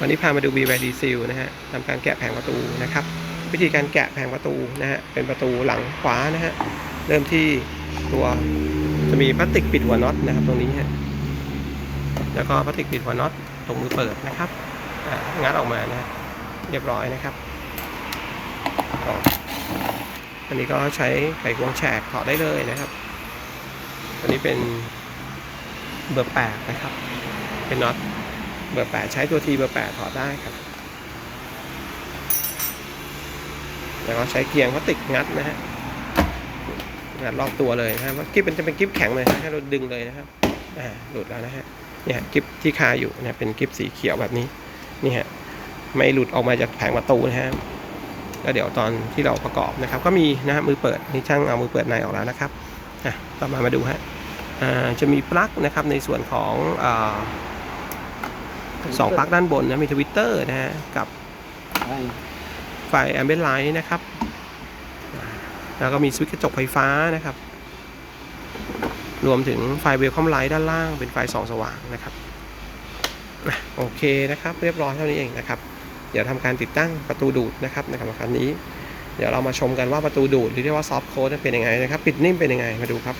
วันนี้พามาดู BYD Seal นะฮะทำการแกะแผงประตูนะครับ วิธีการแกะแผงประตูนะฮะเป็นประตูหลังขวานะฮะเริ่มที่ตัวจะมีพลาสติกปิดหัวน็อตนะครับ ตรงนี้ฮะแล้วก็พลาสติกปิดหัวน็อตตรงมือเปิดนะครับอ่างัดออกมานะเรียบร้อยนะครับอันนี้ก็ใช้ไขควงแฉกถอดได้เลยนะครับอันนี้เป็นเบอร์แปดนะครับ เป็นน็อต เบอร์แปใช้ตัวทีเบอร์แปถอดได้ครับ แล้วก็ใช้เกียงพลาติกงัดนะฮะ งัดรอบตัวเลยนะฮะว่ากิ๊บมันจะเป็นกิ๊บแข็งเลยนะให้เราดึงเลยนะครับ อ่า หลุดแล้วนะฮะ เนี่ยกิ๊บที่คาอยู่เนี่ยเป็นกิ๊บสีเขียวแบบนี้ นี่ฮะ ไม่หลุดออกมาจากแผงประตูนะฮะแล้วเดี๋ยวตอนที่เราประกอบนะครับ ก็มีนะฮะมือเปิดนี่ช่างเอามือเปิดในออกแล้วนะครับอะต่อมามาดูฮะอ่าจะมีปลั๊กนะครับในส่วนของอ่า สองปลั๊กด้านบนนะ มีทวิตเตอร์นะฮะ กับไฟแอมเบนไลท์นะครับอ่าแล้วก็มีสวิตช์กระจกไฟฟ้านะครับ รวมถึงไฟเวลคอมไลท์ด้านล่างเป็นไฟส่องสว่างนะครับอะโอเคนะครับ เรียบร้อยเท่านี้เองนะครับ เดี๋ยวทำการติดตั้งประตูดูดนะครับในคันนี้ เดี๋ยวเรามาชมกันว่าประตูดูดหรือเรียกว่าซอฟต์โค้ดเป็นยังไงนะครับ ปิดนิ่มเป็นยังไงมาดูครับ